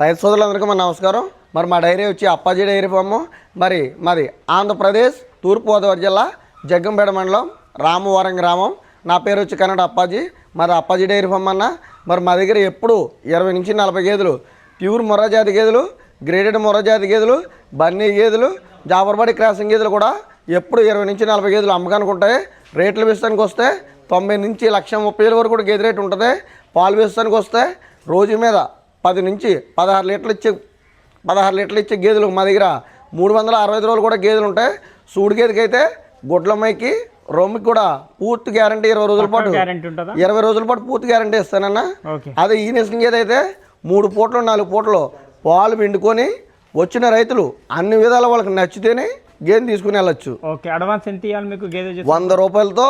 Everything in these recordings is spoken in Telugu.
రైతు సోదరులందరికీ మన నమస్కారం. మరి మా డైరీ వచ్చి అప్పాజీ డైరీ ఫాము. మరి మాది ఆంధ్రప్రదేశ్ తూర్పుగోదావరి జిల్లా జగ్గంపేట మండలం రామవరం గ్రామం. నా పేరు వచ్చి కన్నడ అప్పాజీ. మరి అప్పాజీ డైరీ ఫామ్ అన్న. మరి మా దగ్గర ఎప్పుడు ఇరవై నుంచి నలభై గేదెలు ప్యూర్ మొర్రజాతి గేదెలు గ్రేడెడ్ మొర్రజాతి గేదెలు బన్నీ గేదెలు జాబర్బడి క్రాసింగ్ గేదెలు కూడా ఎప్పుడు ఇరవై నుంచి నలభై గేదెలు అమ్మకానికి ఉంటాయి. రేట్లు విషయానికి వస్తే తొంభై నుంచి లక్ష ముప్పై వేల వరకు కూడా గేదె రేటు ఉంటుంది. పాలు విషయానికి వస్తే రోజు మీద పది నుంచి పదహారు లీటర్లు ఇచ్చే పదహారు లీటర్లు ఇచ్చే గేదెలు మా దగ్గర మూడు వందల అరవై ఐదు రోజులు కూడా గేదెలు ఉంటాయి. సూడి గేదెకి అయితే గొడ్లమ్మాయికి రొమ్మికి కూడా పూర్తి గ్యారంటీ ఇరవై రోజుల పాటు. ఇరవై రోజుల పాటు పూర్తి గ్యారంటీ ఇస్తానన్న. ఓకే. అదే ఈ నెసిన గేదె అయితే మూడు పూటలు నాలుగు పూటలు పాలు పిండుకొని వచ్చిన రైతులు అన్ని విధాలు వాళ్ళకి నచ్చితేనే గేదె తీసుకుని వెళ్ళొచ్చు. ఓకే అడ్వాన్స్ ఎంత ఇవ్వాలి మీకు గేదె చేసి వంద రూపాయలతో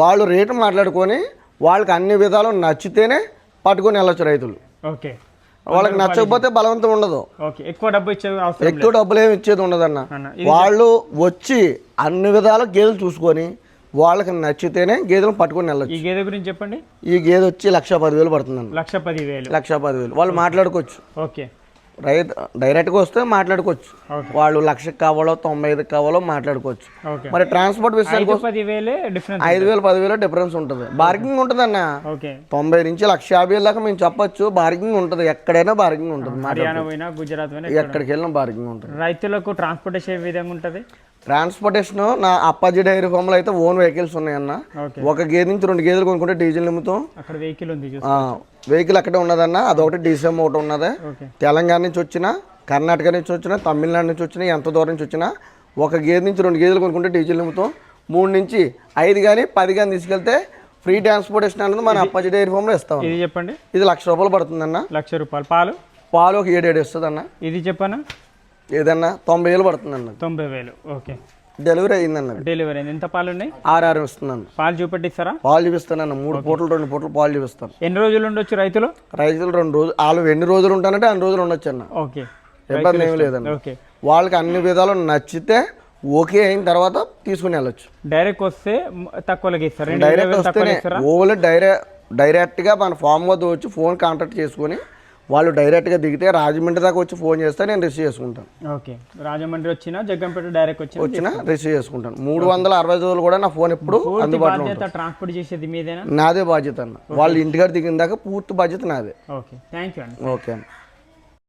వాళ్ళు రేటు మాట్లాడుకొని వాళ్ళకి అన్ని విధాలు నచ్చితేనే పట్టుకొని వెళ్ళొచ్చు రైతులు. ఓకే. వాళ్ళకి నచ్చకపోతే బలవంతం ఉండదు ఎక్కువ డబ్బు ఇచ్చే అవసరం ఎక్కువ డబ్బులు ఏమి ఇచ్చేది ఉండదన్న. అన్న, వాళ్ళు వచ్చి అన్ని విధాలు గేదెలు చూసుకొని వాళ్ళకి నచ్చితేనే గేదెలు పట్టుకొని వెళ్ళొచ్చు. ఈ గేదె గురించి చెప్పండి? ఈ గేదె వచ్చి లక్ష పదివేలు పడుతుందన్న. లక్ష పదివేలు. లక్ష పదివేలు. వాళ్ళు మాట్లాడుకోవచ్చు. ఓకే. రైతు డైరెక్ట్గా వస్తే మాట్లాడుకోవచ్చు. వాళ్ళు లక్షకి కావాలో తొంభై ఐదుకి కావాలో మాట్లాడుకోవచ్చు. మరి ట్రాన్స్పోర్ట్ విషయానికి ఐదు వేలు పదివేలు డిఫరెన్స్ ఉంటుంది. బార్గింగ్ ఉంటుంది అన్న. తొంభై నుంచి లక్ష యాభై వేల దాకా మేము చెప్పొచ్చు. బార్గింగ్ ఉంటుంది. ఎక్కడైనా బార్గింగ్ ఉంటుంది. గుజరాత్ ఎక్కడికి వెళ్ళినా బార్గింగ్ ఉంటుంది. రైతులకు ట్రాన్స్పోర్టేషన్ విధంగా ఉంటుంది? ట్రాన్స్పోర్టేషన్ నా అప్పాజీ డైరీ ఫామ్లో అయితే ఓన్ వెహికల్స్ ఉన్నాయన్న. ఒక గేదె నుంచి రెండు గేదెలు కొనుక్కుంటే డీజిల్ నిమ్ముతాం. అక్కడ వెహికల్ ఉంది వెహికల్ అక్కడే ఉన్నదన్న. అదొకటి డీసీఎం ఒకటి ఉన్నది. తెలంగాణ నుంచి వచ్చినా కర్ణాటక నుంచి వచ్చినా తమిళనాడు నుంచి వచ్చినా ఎంత దూరం నుంచి వచ్చినా ఒక గేదె నుంచి రెండు గేదెలు కొనుక్కుంటే డీజిల్ నిమ్ముతాం. మూడు నుంచి ఐదు కానీ పది కానీ తీసుకెళ్తే ఫ్రీ ట్రాన్స్పోర్టేషన్ అనేది మన అప్పాజీ డైరీ ఫామ్లో ఇస్తాం. ఇది చెప్పండి? ఇది లక్ష రూపాయలు పడుతుందన్న. లక్ష రూపాయలు. పాలు? పాలు ఒక ఏడు ఏడు ఇస్తుంది అన్న ఇది చెప్పనా? ఏదన్నా తొంభై వేలు పడుతుందన్న. తొంభై వేలు ఓకే. డెలివరీ అయిందన్న. డెలివరీ అయింది. ఎంత పాలు ఉన్నాయి ఆరు ఆరు ఇస్తుందన్న పాలు చూపెట్టిస్తారా? పాలు చూపిస్తానన్న. మూడు పూటలు రెండు పూటలు పాలు చూపిస్తాను. ఎన్ని రోజులు ఉండొచ్చు రైతులు? రైతులు రెండు రోజులు వాళ్ళు ఎన్ని రోజులు ఉంటానంటే అన్ని రోజులు ఉండొచ్చు అన్న ఓకే. ఇబ్బంది ఏమి లేదన్న. ఓకే. వాళ్ళకి అన్ని విధాలు నచ్చితే ఓకే అయిన తర్వాత తీసుకుని వెళ్ళొచ్చు. డైరెక్ట్ వస్తే మ్, తక్కువలోకి ఇస్తారు. డైరెక్ట్ వస్తేనే ఇస్తారా? ఓన్లీ డైరెక్ట్ డైరెక్ట్గా మన ఫామ్ వద్ద వచ్చి ఫోన్ కాంటాక్ట్ చేసుకొని వాళ్ళు డైరెక్ట్గా దిగితే రాజమండ్రి దాకా వచ్చి ఫోన్ చేస్తే నేను రిసీవ్ చేసుకుంటాను. ఓకే. రాజమండ్రి వచ్చినా జగ్గంపేట డైరెక్ట్ వచ్చినా వచ్చిన రిసీవ్ చేసుకుంటాను. మూడు వందల అరవై రోజులు కూడా నా ఫోన్ ఎప్పుడు అందుబాటులో ట్రాన్స్పోర్ట్ చేసేది మీదేనా? నాదే బాధ్యత అన్న. వాళ్ళు ఇంటికాడ దిగిన దాకా పూర్తి బాధ్యత నాదే. ఓకే. థ్యాంక్ యూ అండి ఓకే అన్న.